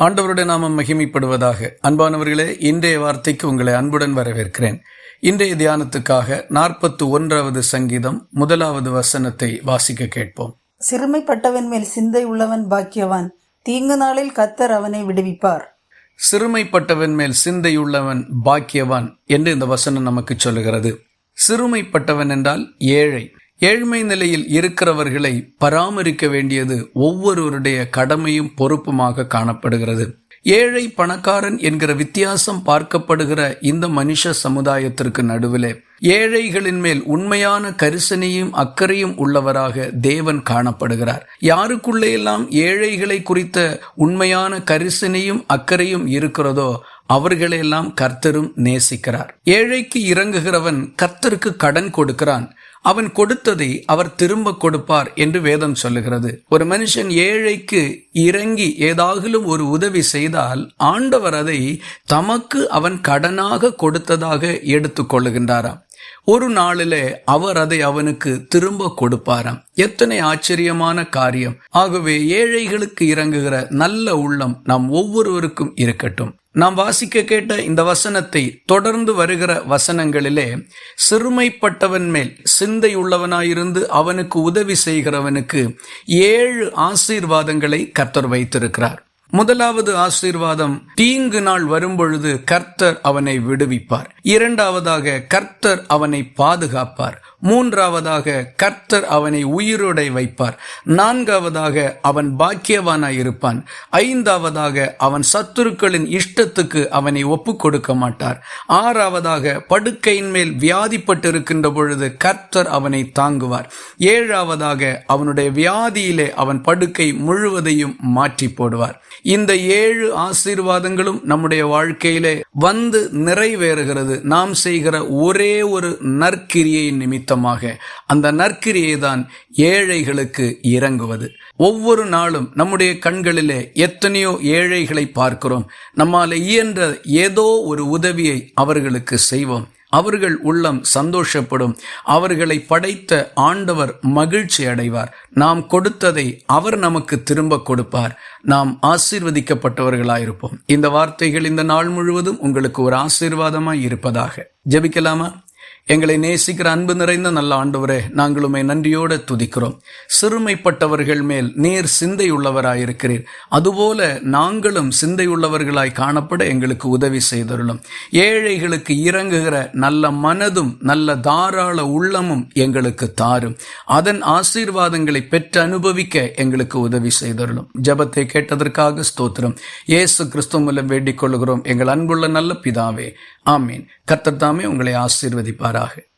ஆண்டவருடைய நாமம் மகிமைப்படுவதாக. அன்பானவர்களே இன்றைய வார்த்தைக்கு உங்களை அன்புடன் வரவேற்கிறேன். இன்றைய தியானத்துக்காக நாற்பத்து ஒன்றாவது சங்கீதம் முதலாவது வசனத்தை வாசிக்க கேட்போம். சிறுமைப்பட்டவன் மேல் சிந்தை உள்ளவன் பாக்கியவான். தீங்கு நாளில் கத்தர் அவனை விடுவிப்பார். சிறுமைப்பட்டவன் மேல் சிந்தையுள்ளவன் பாக்கியவான் என்று இந்த வசனம் நமக்கு சொல்லுகிறது. சிறுமைப்பட்டவன் என்றால் ஏழை. ஏழ்மை நிலையில் இருக்கிறவர்களை பராமரிக்க வேண்டியது ஒவ்வொருவருடைய கடமையும் பொறுப்புமாக காணப்படுகிறது. ஏழை பணக்காரன் என்கிற வித்தியாசம் பார்க்கப்படுகிற இந்த மனுஷ சமுதாயத்திற்கு நடுவிலே ஏழைகளின் மேல் உண்மையான கரிசனையும் அக்கறையும் உள்ளவராக தேவன் காணப்படுகிறார். யாருக்குள்ளே எல்லாம் ஏழைகளை குறித்த உண்மையான கரிசனையும் அக்கறையும் இருக்கிறதோ அவர்களையெல்லாம் கர்த்தரும் நேசிக்கிறார். ஏழைக்கு இறங்குகிறவன் கர்த்தருக்கு கடன் கொடுக்கிறான். அவன் கொடுத்ததை அவர் திரும்ப கொடுப்பார் என்று வேதம் சொல்லுகிறது. ஒரு மனுஷன் ஏழைக்கு இறங்கி ஏதாகிலும் ஒரு உதவி செய்தால் ஆண்டவர் அதை தமக்கு அவன் கடனாக கொடுத்ததாக எடுத்துக் கொள்ளுகின்றாராம். ஒரு நாளிலே அவர் அதை அவனுக்கு திரும்ப கொடுப்பாராம். எத்தனை ஆச்சரியமான காரியம். ஆகவே ஏழைகளுக்கு இறங்குகிற நல்ல உள்ளம் நாம் ஒவ்வொருவருக்கும் இருக்கட்டும். நாம் வாசிக்க கேட்ட இந்த வசனத்தை தொடர்ந்து வருகிற வசனங்களிலே சிறுமைப்பட்டவன் மேல் சிந்தையுள்ளவனாயிருந்து அவனுக்கு உதவி செய்கிறவனுக்கு ஏழு ஆசீர்வாதங்களை கர்த்தர் வைத்திருக்கிறார். முதலாவது ஆசீர்வாதம் தீங்கு நாள் வரும்பொழுது கர்த்தர் அவனை விடுவிப்பார். இரண்டாவதாக கர்த்தர் அவனை பாதுகாப்பார். மூன்றாவதாக கர்த்தர் அவனை உயிரோடை வைப்பார். நான்காவதாக அவன் பாக்கியவானாய் இருப்பான். ஐந்தாவதாக அவன் சத்துருக்களின் இஷ்டத்துக்கு அவனை ஒப்பு கொடுக்க மாட்டார். ஆறாவதாக படுக்கையின் மேல் வியாதிப்பட்டிருக்கின்ற பொழுது கர்த்தர் அவனை தாங்குவார். ஏழாவதாக அவனுடைய வியாதியிலே அவன் படுக்கை முழுவதையும் மாற்றி போடுவார். இந்த ஏழு ஆசீர்வாதங்களும் நம்முடைய வாழ்க்கையிலே வந்து நிறைவேறுகிறது. நாம் செய்கிற ஒரே ஒரு நற்கிரியை நிமித்தமாக அந்த நற்கிரியை தான் ஏழைகளுக்கு இறங்குவது. ஒவ்வொரு நாளும் நம்முடைய கண்களிலே எத்தனையோ ஏழைகளை பார்க்கிறோம். நம்மால் இயன்ற ஏதோ ஒரு உதவியை அவர்களுக்கு செய்வோம். அவர்கள் உள்ளம் சந்தோஷப்படும். அவர்களை படைத்த ஆண்டவர் மகிழ்ச்சி அடைவார். நாம் கொடுத்ததை அவர் நமக்கு திரும்ப கொடுப்பார். நாம் ஆசீர்வதிக்கப்பட்டவர்களாயிருப்போம். இந்த வார்த்தைகள் இந்த நாள் முழுவதும் உங்களுக்கு ஒரு ஆசீர்வாதமாய் இருப்பதாக. ஜெபிக்கலாமா? எங்களை நேசிக்கிற அன்பு நிறைந்த நல்ல ஆண்டவரே நாங்களுமே நன்றியோடு துதிக்கிறோம். சிறுமைப்பட்டவர்கள் மேல் நேர் சிந்தையுள்ளவராயிருக்கிறீர். அதுபோல நாங்களும் சிந்தையுள்ளவர்களாய் காணப்பட எங்களுக்கு உதவி செய்தருளும். ஏழைகளுக்கு இறங்குகிற நல்ல மனதும் நல்ல தாராள உள்ளமும் எங்களுக்கு தாரும். அதன் ஆசீர்வாதங்களை பெற்று அனுபவிக்க எங்களுக்கு உதவி செய்தருளும். ஜபத்தை கேட்டதற்காக ஸ்தோத்திரம். இயேசு கிறிஸ்துவ மூலம் வேண்டிக் கொள்கிறோம் எங்கள் அன்புள்ள நல்ல பிதாவே ஆமீன். கர்த்தர் தாமே உங்களை paraje.